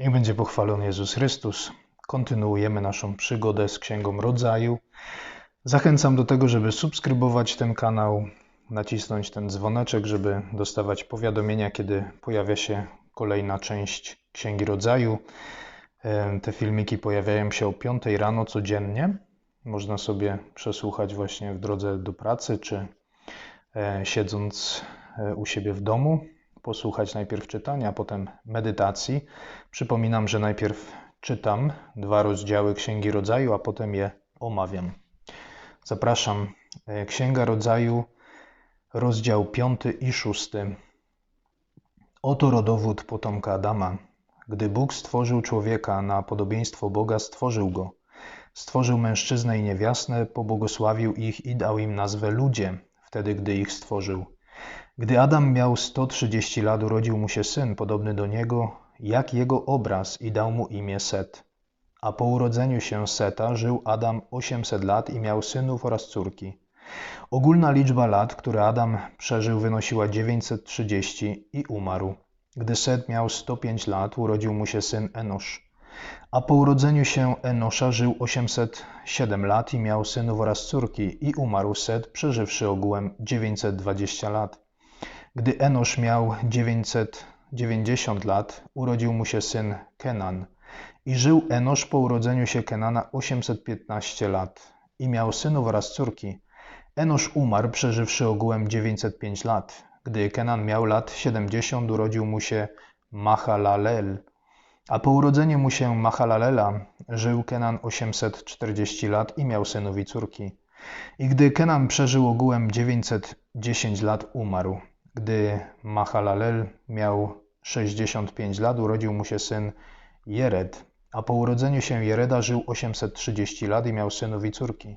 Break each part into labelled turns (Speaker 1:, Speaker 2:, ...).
Speaker 1: Niech będzie pochwalony Jezus Chrystus. Kontynuujemy naszą przygodę z Księgą Rodzaju. Zachęcam do tego, żeby subskrybować ten kanał, nacisnąć ten dzwoneczek, żeby dostawać powiadomienia, kiedy pojawia się kolejna część Księgi Rodzaju. E, te filmiki pojawiają się o 5 rano codziennie. Można sobie przesłuchać właśnie w drodze do pracy, czy e, siedząc e, u siebie w domu posłuchać najpierw czytania, a potem medytacji. Przypominam, że najpierw czytam dwa rozdziały Księgi Rodzaju, a potem je omawiam. Zapraszam. E, Księga Rodzaju, rozdział 5 i 6. Oto rodowód potomka Adama. Gdy Bóg stworzył człowieka na podobieństwo Boga, stworzył go. Stworzył mężczyznę i niewiastę, pobłogosławił ich i dał im nazwę ludzie, wtedy gdy ich stworzył. Gdy Adam miał 130 lat, urodził mu się syn podobny do niego, jak jego obraz i dał mu imię Set. A po urodzeniu się Seta żył Adam 800 lat i miał synów oraz córki. Ogólna liczba lat, które Adam przeżył, wynosiła 930 i umarł. Gdy Set miał 105 lat, urodził mu się syn Enosz. A po urodzeniu się Enosza żył 807 lat i miał synów oraz córki i umarł Set, przeżywszy ogółem 920 lat. Gdy Enosz miał 990 lat, urodził mu się syn Kenan. I żył Enosz po urodzeniu się Kenana 815 lat i miał synów oraz córki. Enosz umarł, przeżywszy ogółem 905 lat. Gdy Kenan miał lat 70, urodził mu się Mahalalel. A po urodzeniu mu się Mahalalela żył Kenan 840 lat i miał synów i córki. I gdy Kenan przeżył ogółem 910 lat, umarł. Gdy Mahalalel miał 65 lat, urodził mu się syn Jered, a po urodzeniu się Jereda żył 830 lat i miał synów i córki.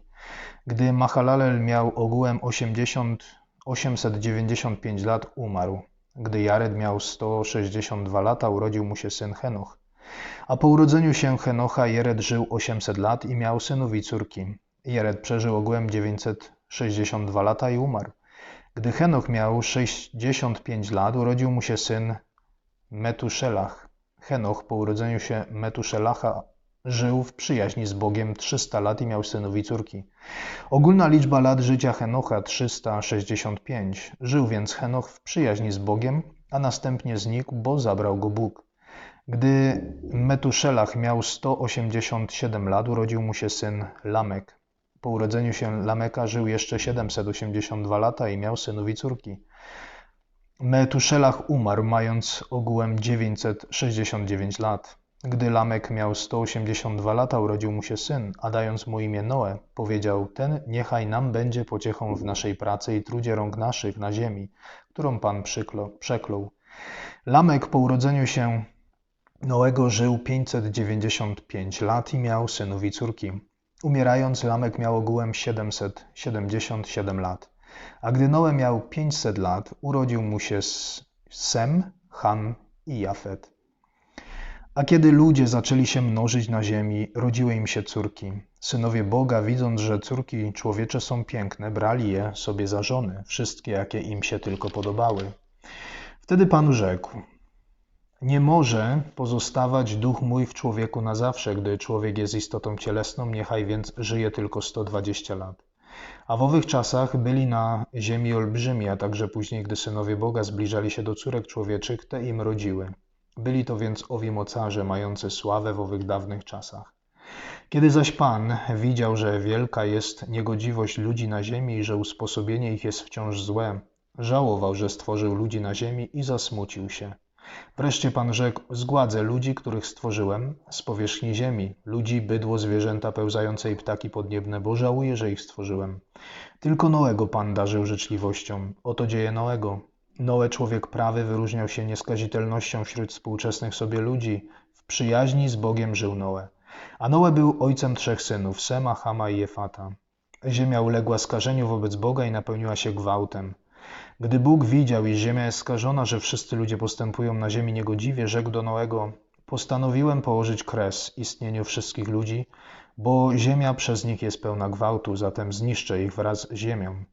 Speaker 1: Gdy Mahalalel miał ogółem 80, 895 lat, umarł. Gdy Jared miał 162 lata, urodził mu się syn Henoch. A po urodzeniu się Henocha Jered żył 800 lat i miał synów i córki. Jered przeżył ogółem 962 lata i umarł. Gdy Henoch miał 65 lat, urodził mu się syn Metuszelach. Henoch po urodzeniu się Metuszelacha żył w przyjaźni z Bogiem 300 lat i miał synów i córki. Ogólna liczba lat życia Henocha 365. Żył więc Henoch w przyjaźni z Bogiem, a następnie znikł, bo zabrał go Bóg. Gdy Metuszelach miał 187 lat, urodził mu się syn Lamek. Po urodzeniu się Lameka żył jeszcze 782 lata i miał synów i córki. Metuszelach umarł, mając ogółem 969 lat. Gdy Lamek miał 182 lata, urodził mu się syn, a dając mu imię Noe, powiedział: Ten niechaj nam będzie pociechą w naszej pracy i trudzie rąk naszych na ziemi, którą Pan przeklął. Lamek po urodzeniu się Noego żył 595 lat i miał synów i córki. Umierając, Lamek miał ogółem 777 lat. A gdy Noe miał 500 lat, urodził mu się Sem, Ham i Jafet. A kiedy ludzie zaczęli się mnożyć na ziemi, rodziły im się córki. Synowie Boga, widząc, że córki człowiecze są piękne, brali je sobie za żony, wszystkie, jakie im się tylko podobały. Wtedy Pan rzekł: nie może pozostawać duch mój w człowieku na zawsze, gdy człowiek jest istotą cielesną, niechaj więc żyje tylko 120 lat. A w owych czasach byli na ziemi olbrzymi, a także później, gdy synowie Boga zbliżali się do córek człowieczych, te im rodziły. Byli to więc owi mocarze, mający sławę w owych dawnych czasach. Kiedy zaś Pan widział, że wielka jest niegodziwość ludzi na ziemi i że usposobienie ich jest wciąż złe, żałował, że stworzył ludzi na ziemi i zasmucił się. Wreszcie Pan rzekł: Zgładzę ludzi, których stworzyłem z powierzchni ziemi, ludzi, bydło, zwierzęta pełzające i ptaki podniebne, bo żałuję, że ich stworzyłem. Tylko Noego Pan darzył życzliwością. Oto dzieje Noego. Noe, człowiek prawy, wyróżniał się nieskazitelnością wśród współczesnych sobie ludzi. W przyjaźni z Bogiem żył Noe. A Noe był ojcem trzech synów, Sema, Hama i Jefata. Ziemia uległa skażeniu wobec Boga i napełniła się gwałtem. Gdy Bóg widział, iż ziemia jest skażona, że wszyscy ludzie postępują na ziemi niegodziwie, rzekł do Noego: postanowiłem położyć kres istnieniu wszystkich ludzi, bo ziemia przez nich jest pełna gwałtu, zatem zniszczę ich wraz z ziemią.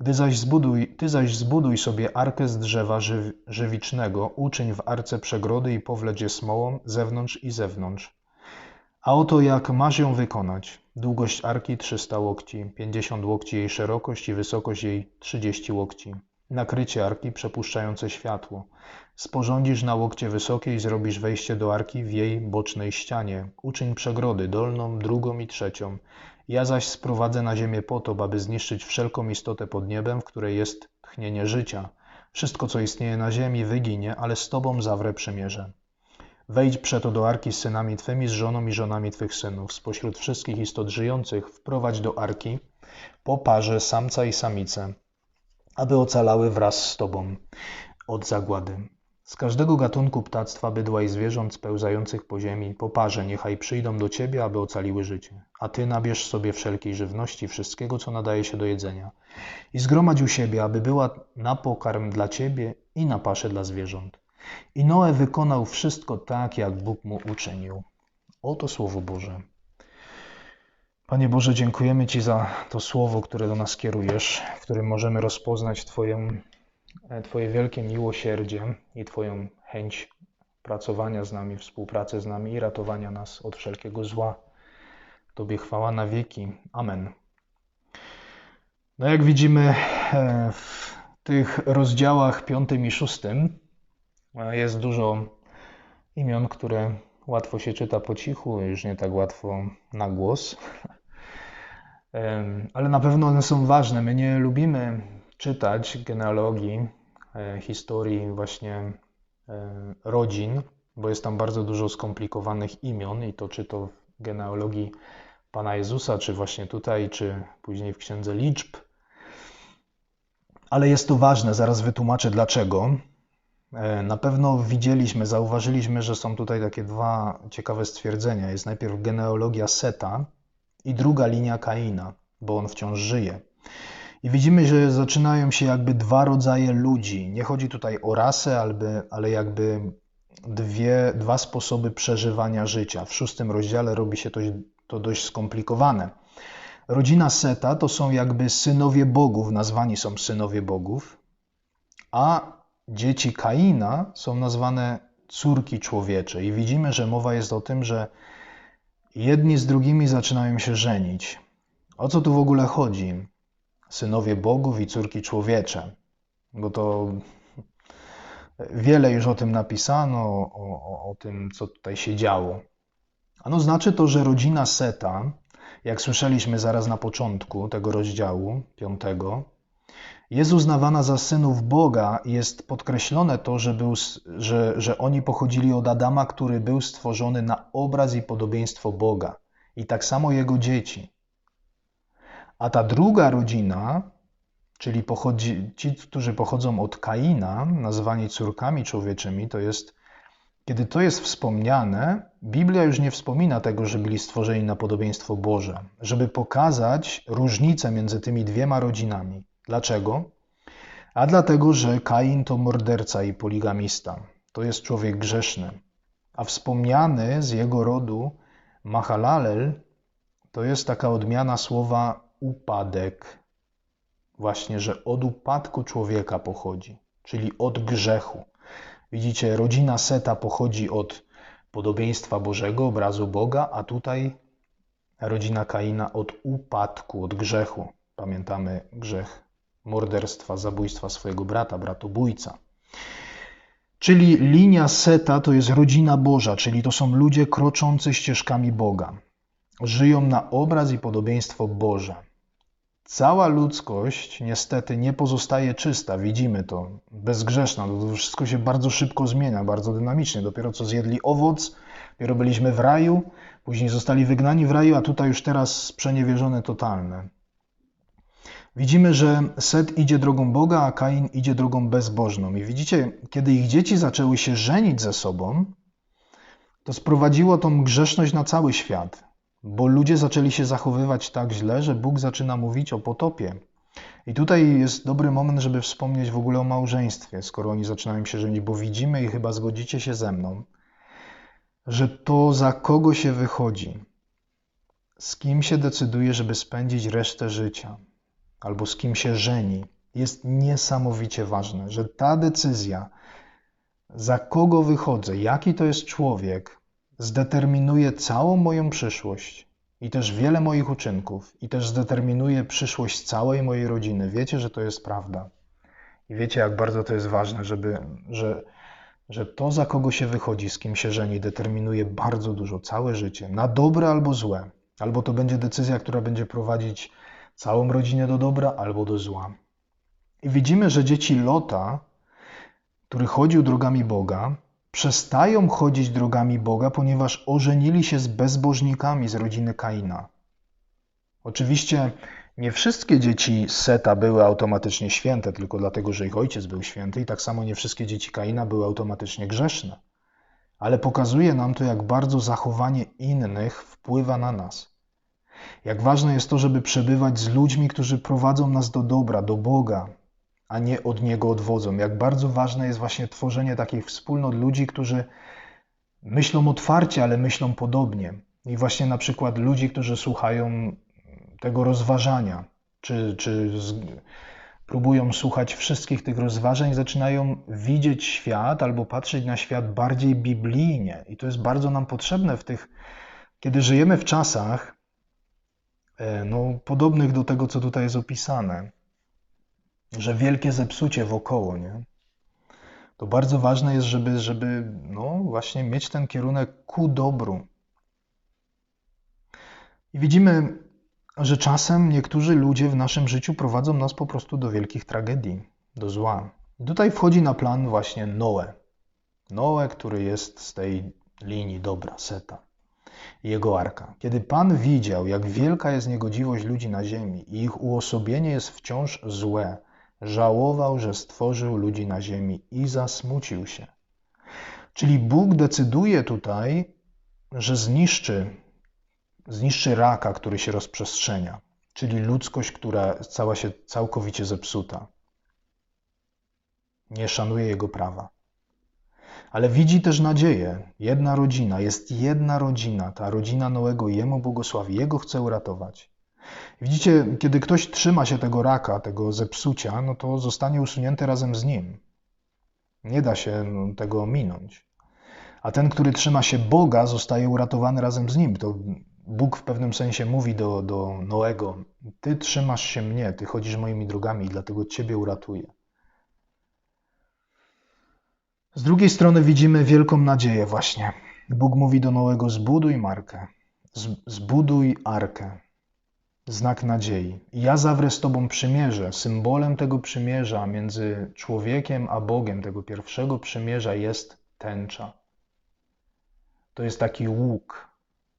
Speaker 1: Gdy zaś zbuduj, ty zaś zbuduj sobie arkę z drzewa żyw, żywicznego, uczyń w arce przegrody i powleć je smołą zewnątrz i zewnątrz. A oto jak masz ją wykonać. Długość arki 300 łokci, 50 łokci jej szerokość i wysokość jej 30 łokci. Nakrycie arki przepuszczające światło. Sporządzisz na łokcie wysokiej, zrobisz wejście do arki w jej bocznej ścianie. Uczyń przegrody dolną, drugą i trzecią. Ja zaś sprowadzę na ziemię potop, aby zniszczyć wszelką istotę pod niebem, w której jest tchnienie życia. Wszystko, co istnieje na ziemi, wyginie, ale z Tobą zawrę przymierze. Wejdź przeto do arki z synami Twymi, z żoną i żonami Twych synów. Spośród wszystkich istot żyjących wprowadź do arki po parze samca i samicę, aby ocalały wraz z Tobą od zagłady. Z każdego gatunku ptactwa, bydła i zwierząt spełzających po ziemi, po parze niechaj przyjdą do Ciebie, aby ocaliły życie. A Ty nabierz sobie wszelkiej żywności, wszystkiego, co nadaje się do jedzenia. I zgromadź u siebie, aby była na pokarm dla Ciebie i na paszę dla zwierząt. I Noe wykonał wszystko tak, jak Bóg mu uczynił. Oto Słowo Boże. Panie Boże, dziękujemy Ci za to Słowo, które do nas kierujesz, w którym możemy rozpoznać E, Twoje wielkie miłosierdzie i Twoją chęć pracowania z nami, współpracy z nami i ratowania nas od wszelkiego zła. Tobie chwała na wieki. Amen. No jak widzimy e, w tych rozdziałach piątym i szóstym e, jest dużo imion, które łatwo się czyta po cichu, już nie tak łatwo na głos. Ale na pewno one są ważne. My nie lubimy czytać genealogii, e, historii właśnie e, rodzin, bo jest tam bardzo dużo skomplikowanych imion i to czy to w genealogii Pana Jezusa, czy właśnie tutaj, czy później w Księdze Liczb. Ale jest to ważne, zaraz wytłumaczę dlaczego. E, na pewno widzieliśmy, zauważyliśmy, że są tutaj takie dwa ciekawe stwierdzenia. Jest najpierw genealogia Seta i druga linia Kaina, bo on wciąż żyje. I widzimy, że zaczynają się jakby dwa rodzaje ludzi. Nie chodzi tutaj o rasę, ale jakby dwie, dwa sposoby przeżywania życia. W szóstym rozdziale robi się to, to dość skomplikowane. Rodzina Seta to są jakby synowie bogów, nazwani są synowie bogów, a dzieci Kaina są nazwane córki człowiecze. I widzimy, że mowa jest o tym, że jedni z drugimi zaczynają się żenić. O co tu w ogóle chodzi? synowie bogów i córki człowiecze, bo to wiele już o tym napisano, o, o, o tym, co tutaj się działo. Ano znaczy to, że rodzina Seta, jak słyszeliśmy zaraz na początku tego rozdziału piątego, jest uznawana za synów Boga jest podkreślone to, że, był, że, że oni pochodzili od Adama, który był stworzony na obraz i podobieństwo Boga. I tak samo jego dzieci. A ta druga rodzina, czyli pochodzi, ci, którzy pochodzą od Kaina, nazwani córkami człowieczymi, to jest, kiedy to jest wspomniane, Biblia już nie wspomina tego, że byli stworzeni na podobieństwo Boże, żeby pokazać różnicę między tymi dwiema rodzinami. Dlaczego? A dlatego, że Kain to morderca i poligamista. To jest człowiek grzeszny. A wspomniany z jego rodu Mahalalel to jest taka odmiana słowa upadek, właśnie, że od upadku człowieka pochodzi, czyli od grzechu. Widzicie, rodzina Seta pochodzi od podobieństwa Bożego, obrazu Boga, a tutaj rodzina Kaina od upadku, od grzechu. Pamiętamy grzech morderstwa, zabójstwa swojego brata, bratobójca. Czyli linia Seta to jest rodzina Boża, czyli to są ludzie kroczący ścieżkami Boga. Żyją na obraz i podobieństwo Boże. Cała ludzkość niestety nie pozostaje czysta, widzimy to, bezgrzeszna. To wszystko się bardzo szybko zmienia, bardzo dynamicznie. Dopiero co zjedli owoc, dopiero byliśmy w raju, później zostali wygnani w raju, a tutaj już teraz sprzeniewierzone totalne. Widzimy, że Set idzie drogą Boga, a Kain idzie drogą bezbożną. I widzicie, kiedy ich dzieci zaczęły się żenić ze sobą, to sprowadziło tą grzeszność na cały świat bo ludzie zaczęli się zachowywać tak źle, że Bóg zaczyna mówić o potopie. I tutaj jest dobry moment, żeby wspomnieć w ogóle o małżeństwie, skoro oni zaczynają się żenić, bo widzimy i chyba zgodzicie się ze mną, że to za kogo się wychodzi, z kim się decyduje, żeby spędzić resztę życia, albo z kim się żeni, jest niesamowicie ważne, że ta decyzja, za kogo wychodzę, jaki to jest człowiek, zdeterminuje całą moją przyszłość i też wiele moich uczynków, i też zdeterminuje przyszłość całej mojej rodziny. Wiecie, że to jest prawda. I wiecie, jak bardzo to jest ważne, żeby, że, że to, za kogo się wychodzi, z kim się żeni, determinuje bardzo dużo, całe życie, na dobre albo złe. Albo to będzie decyzja, która będzie prowadzić całą rodzinę do dobra, albo do zła. I widzimy, że dzieci Lota, który chodził drogami Boga, przestają chodzić drogami Boga, ponieważ ożenili się z bezbożnikami z rodziny Kaina. Oczywiście nie wszystkie dzieci Seta były automatycznie święte, tylko dlatego, że ich ojciec był święty, i tak samo nie wszystkie dzieci Kaina były automatycznie grzeszne. Ale pokazuje nam to, jak bardzo zachowanie innych wpływa na nas. Jak ważne jest to, żeby przebywać z ludźmi, którzy prowadzą nas do dobra, do Boga, a nie od Niego odwodzą. Jak bardzo ważne jest właśnie tworzenie takich wspólnot ludzi, którzy myślą otwarcie, ale myślą podobnie. I właśnie na przykład ludzi, którzy słuchają tego rozważania, czy, czy z, próbują słuchać wszystkich tych rozważań, zaczynają widzieć świat albo patrzeć na świat bardziej biblijnie. I to jest bardzo nam potrzebne w tych, kiedy żyjemy w czasach no, podobnych do tego, co tutaj jest opisane że wielkie zepsucie wokoło, nie? To bardzo ważne jest, żeby, żeby no właśnie mieć ten kierunek ku dobru. I widzimy, że czasem niektórzy ludzie w naszym życiu prowadzą nas po prostu do wielkich tragedii, do zła. I tutaj wchodzi na plan właśnie Noe. Noe, który jest z tej linii dobra, Seta jego arka. Kiedy Pan widział, jak wielka jest niegodziwość ludzi na ziemi i ich uosobienie jest wciąż złe, żałował, że stworzył ludzi na ziemi i zasmucił się. Czyli Bóg decyduje tutaj, że zniszczy, zniszczy raka, który się rozprzestrzenia, czyli ludzkość, która cała się całkowicie zepsuta. Nie szanuje jego prawa. Ale widzi też nadzieję. Jedna rodzina, jest jedna rodzina, ta rodzina Noego, jemu błogosławi, jego chce uratować. Widzicie, kiedy ktoś trzyma się tego raka, tego zepsucia, no to zostanie usunięty razem z nim. Nie da się no, tego ominąć. A ten, który trzyma się Boga, zostaje uratowany razem z nim. To Bóg w pewnym sensie mówi do, do Noego: Ty trzymasz się mnie, ty chodzisz moimi drogami, i dlatego ciebie uratuję. Z drugiej strony widzimy wielką nadzieję, właśnie. Bóg mówi do Noego: Zbuduj markę, zbuduj arkę znak nadziei. Ja zawrę z Tobą przymierze. Symbolem tego przymierza między człowiekiem a Bogiem, tego pierwszego przymierza jest tęcza. To jest taki łuk,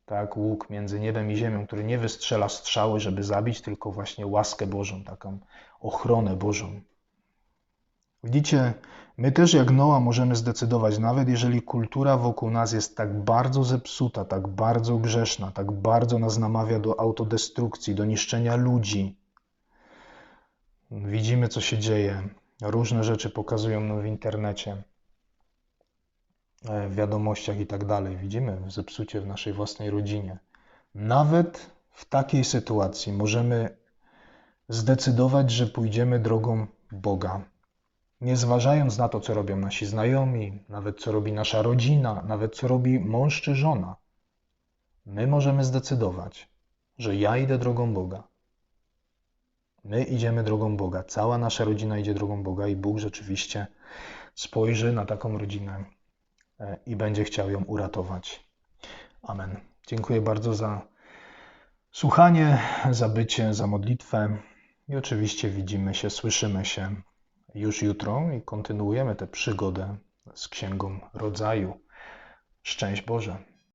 Speaker 1: tak, łuk między niebem i ziemią, który nie wystrzela strzały, żeby zabić, tylko właśnie łaskę Bożą, taką ochronę Bożą. Widzicie, my też jak Noa możemy zdecydować, nawet jeżeli kultura wokół nas jest tak bardzo zepsuta, tak bardzo grzeszna, tak bardzo nas namawia do autodestrukcji, do niszczenia ludzi. Widzimy, co się dzieje. Różne rzeczy pokazują nam w internecie, e, w wiadomościach i tak dalej. Widzimy zepsucie w naszej własnej rodzinie. Nawet w takiej sytuacji możemy zdecydować, że pójdziemy drogą Boga nie zważając na to, co robią nasi znajomi, nawet co robi nasza rodzina, nawet co robi mąż czy żona, my możemy zdecydować, że ja idę drogą Boga. My idziemy drogą Boga, cała nasza rodzina idzie drogą Boga i Bóg rzeczywiście spojrzy na taką rodzinę e, i będzie chciał ją uratować. Amen. Dziękuję bardzo za słuchanie, za bycie, za modlitwę i oczywiście widzimy się, słyszymy się już jutro i kontynuujemy tę przygodę z Księgą Rodzaju. Szczęść Boże!